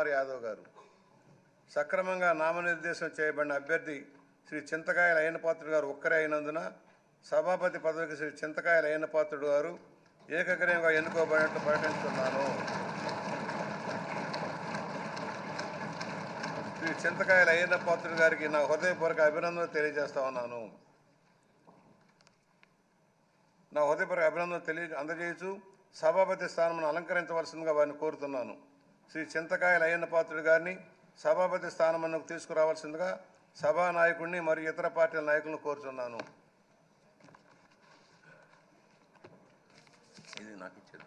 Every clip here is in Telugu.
కుమార్ యాదవ్ గారు. సక్రమంగా నామనిర్దేశం చేయబడిన అభ్యర్థి శ్రీ చింతకాయల అయ్యనపాత్రుడు గారు ఒక్కరే అయినందున సభాపతి పదవికి శ్రీ చింతకాయల అయ్యనపాత్రుడు గారు ఏకగ్రీవంగా ఎన్నుకోబడినట్లు ప్రకటిస్తున్నాను. శ్రీ చింతకాయల అయ్యనపాత్రుడు గారికి నా హృదయపూర్వక అభినందనలు తెలియజేస్తా ఉన్నాను. నా హృదయపూర్వక అభినందనలు తెలియ అందజేయచ్చు సభాపతి స్థానం అలంకరించవలసిందిగా వారిని కోరుతున్నాను. శ్రీ చింతకాయల అయ్యన్న పాత్రుడు గారిని సభాపతి స్థానమునకు తీసుకురావాల్సిందిగా సభా నాయకుడిని మరియు ఇతర పార్టీల నాయకులను కోరుతున్నాను ఇది నాకు ఇచ్చేది.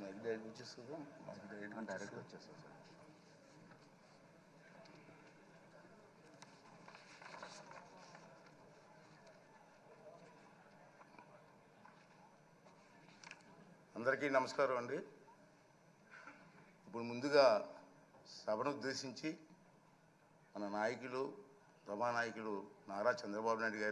నాకు డైరెక్ట్ వచ్చేస్తుందా డైరెక్ట్ వచ్చేస్తుంది సార్ అందరికీ నమస్కారం అండి. ఇప్పుడు ముందుగా సభను ఉద్దేశించి మన నాయకులు సభానాయకులు నారా చంద్రబాబు నాయుడు గారు